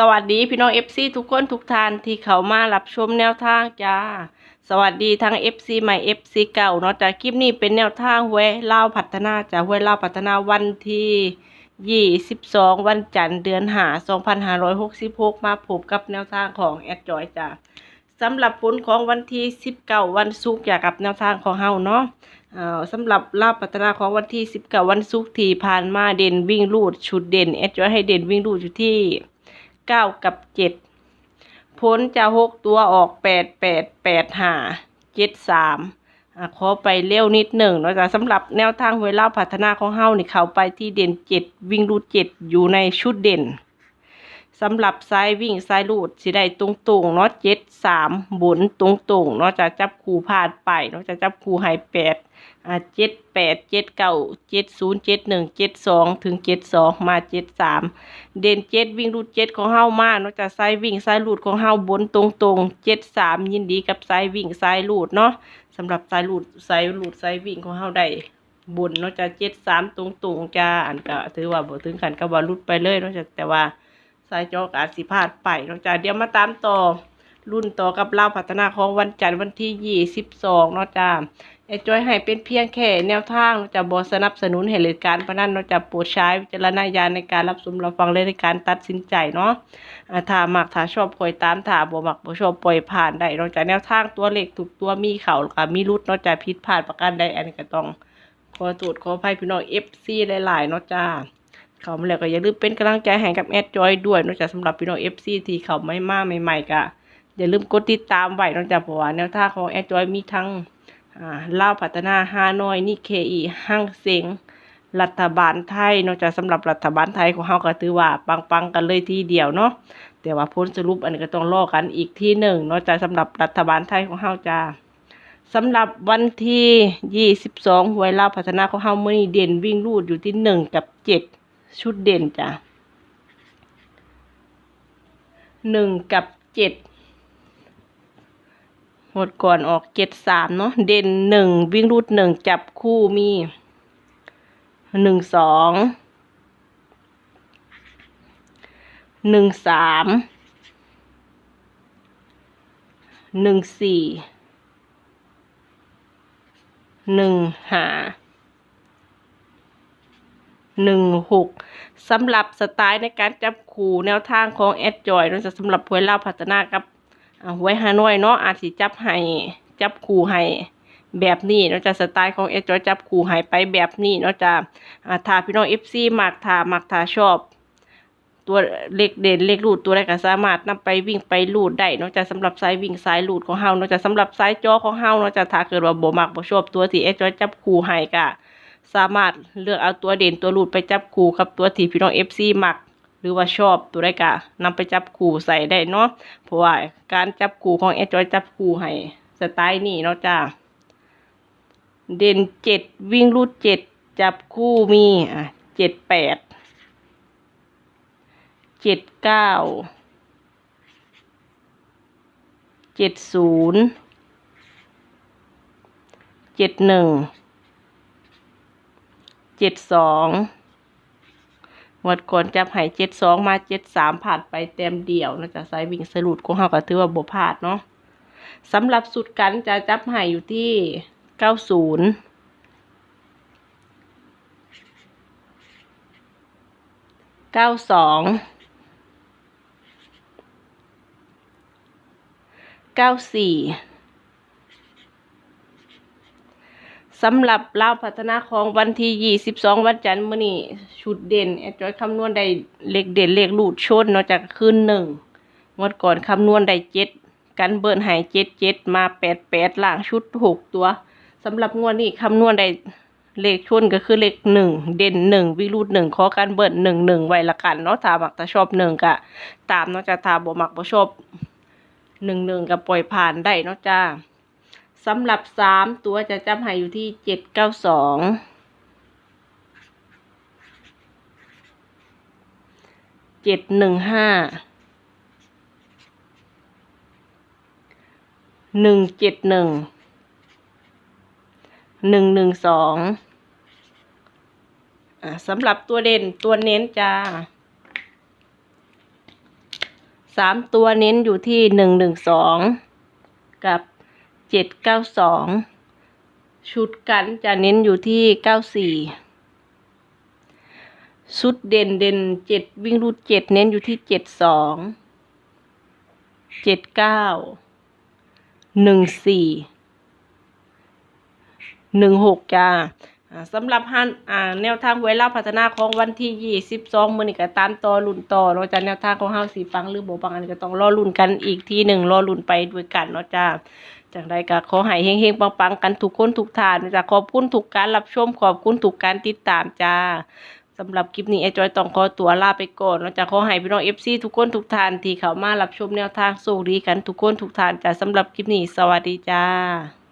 สวัสดีพี่น้อง FC ทุกคนทุกท่านที่เขามารับชมแนวทางจ้า สวัสดีทั้ง FC ใหม่ FC เก่าเนาะจากคลิปนี้เป็นแนวทางห้วยเล่าพัฒนาจากห้วยเล่าพัฒนาวันที่22วันจันทร์เดือนหา2566มาพบกับแนวทางของแอดจอยจ้าสำหรับผลของวันที่19วันศุกร์อยากกับแนวทางของเฮาเนาะอ่อสำหรับลาบพัฒนาของวันที่สิบกับวันศุกร์ที่ผ่านมาเด่นวิ่งลูดชุดเด่นแอดจอยให้เด่นวิ่งลูดอยู่ที่ เก้ากับเจ็ดพ้นจะหกตัวออกแปดแปดแปดห้าเจ็ดสามขอไปเร็วนิดหนึ่งเนาะจ๊ะสำหรับแนวทางเวลาพัฒนาของเฮานี่เข้าไปที่เด่นเจ็ดวิ่งลูดเจ็ดอยู่ในชุดเด่นสำหรับซ้ายวิ่งซ้ายลูดสิได้ตรงตรงๆเนาะเจ็ดสามบุนตรงตรงๆเนาะจะจับคู่พาดไปเนาะจะจับคู่ให้แปด อ่าเจ็ดแปดเจ็ดเก้าเจ็ดศูนย์เจ็ดหนึ่งเจ็ดสองถึงเจ็ดสองมาเจ็ดสามเด่นเจ็ดวิ่งลูดเจ็ดของเฮามาเนาะจะซ้ายวิ่งซ้ายลูดของเฮาบนตรงตรงเจ็ดสามยินดีกับซ้ายวิ่งซ้ายลูดเนาะสำหรับซ้ายลูดซ้ายลูดซ้ายวิ่งของเฮาได้บนนาะจะเจ็ดสามตรงตรงๆจะอันก็ถือว่าบ่ถึงกันกับว่าลุดไปเลยนาะจะแต่ว่าสายจอกอาจสิพลาดไปนอกจากเดี๋ยวมาตามต่อ รุ่นต่อกับเราพัฒนาของวันจันทร์วันที่ยี่สิบสองเนาะจ้าไอ้จอยให้เป็นเพียงแค่แนวทางนาะจะบอสนับสนุนเหตุการณ์พนันเนาจะโปรดใช้วิจารณญาณในการรับชมรับฟังและในการตัดสินใจเนาะอ่าถ้ามักถ้าชอบคอยตามถ้าบ่มักบ่ชอบปล่อยผ่านได้นอกจากแนวทางตัวเลขถูกตัวมีเข่ากับมีรุดนาะจะผิดพลาดประการใดอันนี้ก็ต้องขอตรวจขอภัยพี่น้อง FC หลายๆเนาะจ้าเขามาแล้วก็อย่าลืมเป็นกำลังใจให้กับแอดจอยด้วยนอกจากสำหรับพี่น้อง FC ที่เขาไม่มาใหม่ๆก็ อย่าลืมกดติดตามไว้นอกจากเพราะว่าแนวทางของแอดจอยมีทั้งอ่าลาวพัฒนาฮานอยนิเคอีห้างเสียงรัฐบาลไทยนอกจากสำหรับรัฐบาลไทยของเฮาก็ถือว่าปังๆกันเลยทีเดียวเนาะแต่ว่าผลสรุปอันนี้ก็ต้องรอกันอีกที่หนึ่งนอกจากสำหรับรัฐบาลไทยของเฮาจ้าสำหรับวันที่ 22หวยลาวพัฒนาของเฮามื้อนี้เด่นวิ่งรูดอยู่ที่ 1 กับ 7 ชุดเด่นจ้ะ1กับ 7 หมดก่อนออก7 3เนาะเด่น1วิ่งรูด1จับคู่มี1 2 1 3 1 4หนึ่งสามหนึ่งสี่หนึ่งหาหนึ่งหกสำหรับสไตล์ในการจับคู่แนวทางของแอดจอยเราจะสำหรับหวยเล่าพัฒนากับ อ่าหวยฮานอยเนาะอาจสิจับให้จับคู่ให้แบบนี้เราจะสไตล์ของแอดจอยจับคู่ให้ไปแบบนี้เนาะจะอ่าถ้าพี่น้องเอฟซีมักถ้ามักถ้าชอบ ตัวเลขเด่นเลขรูดตัวใดก็สามารถนำไปวิ่งไปรูดได้นอกจากสำหรับสายวิ่งสายรูดของเฮานอกจากสำหรับสายจอของเฮานอกจากถ้าเกิดว่าบ่มักบ่ชอบตัวที่เอจอยจับคู่ให้ก็สามารถเลือกเอาตัวเด่นตัวรูดไปจับคู่กับตัวที่พี่น้อง FC มัก รือว่าชอบตัวใดก็นำไปจับคู่ใส่ได้เนาะเพราะว่าการจับคู่ของเอจอยจับคู่ให้สไตล์นี้เนาะจ้าเด่นเจ็ดวิ่งรูดเจ็ดจับคู่มีอะเจ็ดแปดเจ็ดเก้าเจ็ดศูนย์เจ็ดหนึ่งเจ็ดสอง วัดก่อนจับไห้เจ็ดสองมาเจ็ดสามผ่านไปเต็มเดี่ยวนะจ๊ะสายวิ่งสรุดของเขาก็ถือว่าบ่พลาดเนาะสำหรับสุดกันจะจับไห้อยู่ที่เก้าศูนย์เก้าสองเก้าสี่ สำหรับเล่าวพัฒนาของวันที่ยี่สิบสองวันจันทร์มื้อนี้ชุดเด่นแอดจอยคำนวณได้เลขเด่นเลขลูดชนเนาะจากคืนหนึ่งงวดก่อนคำนวณได้เจ็ดกันเบิร์นหายเจ็ดเจ็ดมาแปดแปดล่างชุดหกตัวสำหรับงวดนี้คำนวณได้เลขชนก็คือเลขหนึ่งเด่นหนึ่งวิรูดหนึ่งขอการเบิร์นหนึ่งหนึ่งไว้ละกันเนาะถ้ามักถ้าชอบหนึ่งก็ตามเนาะจะถ้าบ่มักบ่ชอบหนึ่งหนึ่งกับปล่อยผ่านได้เนาะจ้า สำหรับสามตัวจะจำให้อยู่ที่เจ็ดเก้าสองเจ็ดหนึ่งห้าหนึ่งเจ็ดหนึ่งหนึ่งหนึ่งสองสำหรับตัวเด่นตัวเน้นจ้าสามตัวเน้นอยู่ที่หนึ่งหนึ่งสองกับ เจ็ดเก้าสองชุดกันจะเน้นอยู่ที่เก้าสี่ชุดเด่นเด่นเจ็ดวิ่งรูดเจ็ดเน้นอยู่ที่เจ็ดสองเจ็ดเก้าหนึ่งสี่หนึ่งหกจ้า สำหรับฮันอ่าแนวทางไว้เล่าพัฒนาของวันที่ยี่สิบสองมือนี้ก็ตามต่อลุ่นต่อเนาะจ้ะแนวทางของเฮาสิฟังหรือโบฟังอันนี้ก็ต้องรอลุ่นกันอีกทีหนึ่งรอลุ่นไปด้วยกันเนาะจ้าจังใดก็ขอให้เฮงๆปังๆกันทุกคนทุกทานเนาะจ้ะขอบคุณทุกการรับชมขอบคุณทุกการติดตามจ้าสำหรับคลิปนี้ไอจอยต้องขอตัวลาไปก่อนเนาะจ้ะขอให้พี่น้อง FC ทุกคนทุกทานที่เข้ามารับชมแนวทางโชคดีกันทุกคนทุกทานจ้ะสำหรับคลิปนี้สวัสดีจ้า